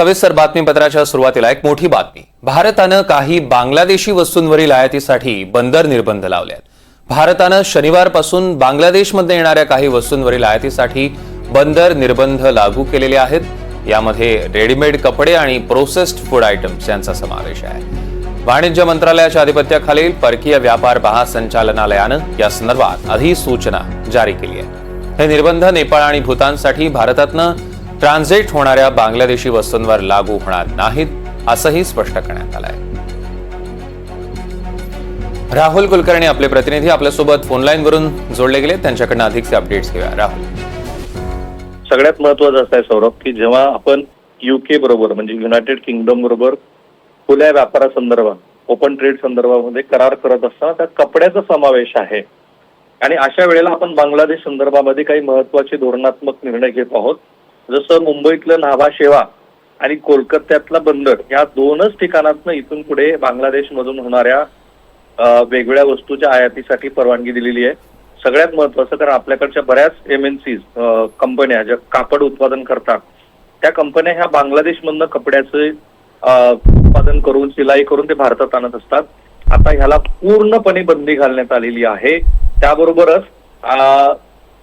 सविस्तर बातमीपत्राच्या सुरुवातीला एक मोठी बातमी. भारतानं काही बांगलादेशी वस्तूंवरील आयातीसाठी बंदर निर्बंध लावले आहेत. भारतानं शनिवारपासून बांगलादेशमध्ये येणाऱ्या काही वस्तूंवरील आयातीसाठी बंदर निर्बंध लागू केलेले आहेत. यामध्ये रेडीमेड कपडे आणि प्रोसेस्ड फूड आयटम्स यांचा समावेश आहे. वाणिज्य मंत्रालयाच्या आधिपत्याखालील परकीय व्यापार महासंचालनालयानं या संदर्भात अधिसूचना जारी केली आहे. हे निर्बंध नेपाळ आणि भूतानसाठी भारतातनं ट्रान्झिट होणाऱ्या बांगलादेशी वस्तूंवर लागू होणार नाहीत असंही स्पष्ट करण्यात आलं आहे राहुल कुलकर्णी आपले प्रतिनिधी आपल्यासोबत फोनलाईन वरून जोडले गेले. त्यांच्याकडनं अधिकचे अपडेट्स घेऊया. राहुल. सगळ्यात महत्वाचं असं आहे सौरभ की जेव्हा आपण युके बरोबर म्हणजे युनायटेड किंगडम बरोबर खुल्या व्यापारासंदर्भात ओपन ट्रेड संदर्भामध्ये करार करत असताना त्यात कपड्याचा समावेश आहे. आणि अशा वेळेला आपण बांगलादेश संदर्भामध्ये काही महत्त्वाचे धोरणात्मक निर्णय घेत आहोत. जसं मुंबईतलं नाभा शेवा आणि कोलकात्यातला बंदर या दोनच ठिकाणातनं इथून पुढे बांगलादेशमधून होणाऱ्या वेगवेगळ्या वस्तूच्या आयातीसाठी परवानगी दिलेली आहे. सगळ्यात महत्वाचं कारण आपल्याकडच्या बऱ्याच एम एन सीज कंपन्या ज्या कापड उत्पादन करतात त्या कंपन्या ह्या बांगलादेशमधनं कपड्याचे उत्पादन करून सिलाई करून ते भारतात आणत असतात. आता ह्याला पूर्णपणे बंदी घालण्यात आलेली आहे. त्याबरोबरच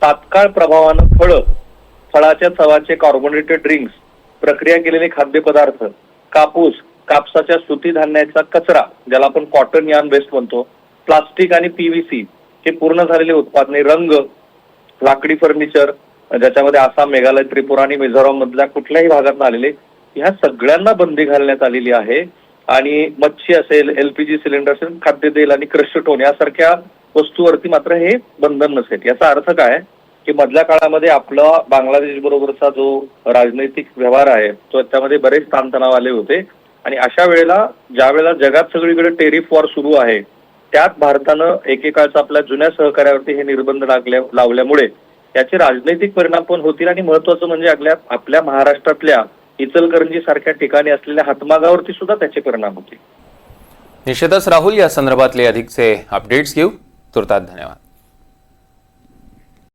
तात्काळ प्रभावानं फळं फळाच्या चवाचे कार्बोनेटेड ड्रिंक्स प्रक्रिया केलेले खाद्यपदार्थ कापूस कापसाच्या सुती धान्याचा कचरा ज्याला आपण कॉटन यान वेस्ट म्हणतो प्लास्टिक आणि पीव्हीसी हे पूर्ण झालेले उत्पादने रंग लाकडी फर्निचर ज्याच्यामध्ये आसाम मेघालय त्रिपुरा आणि मिझोराम मधल्या कुठल्याही भागात आलेले ह्या सगळ्यांना बंदी घालण्यात आलेली आहे. आणि मच्छी असेल एलपीजी सिलेंडर असेल खाद्य तेल आणि क्रश टोन यासारख्या वस्तूवरती मात्र हे बंधन नसेल. याचा अर्थ काय? की मधल्या काळामध्ये आपला बांगलादेश बरोबरचा जो राजनैतिक व्यवहार आहे तो त्यामध्ये बरेच ताणतणाव आले होते. आणि अशा वेळेला ज्या वेळेला जगात सगळीकडे टेरिफ वॉर सुरू आहे त्यात भारतानं एकेकाळचा आपल्या जुन्या सहकार्यावरती हे निर्बंध लागल्या लावल्यामुळे याचे राजनैतिक परिणाम पण होतील आणि महत्वाचं म्हणजे आपल्या आपल्या महाराष्ट्रातल्या इचलकरंजी सारख्या ठिकाणी असलेल्या हातमागावरती सुद्धा त्याचे परिणाम होतील. निश्चितच राहुल या संदर्भातले अधिकचे अपडेट्स घेऊ. तुर्तात धन्यवाद.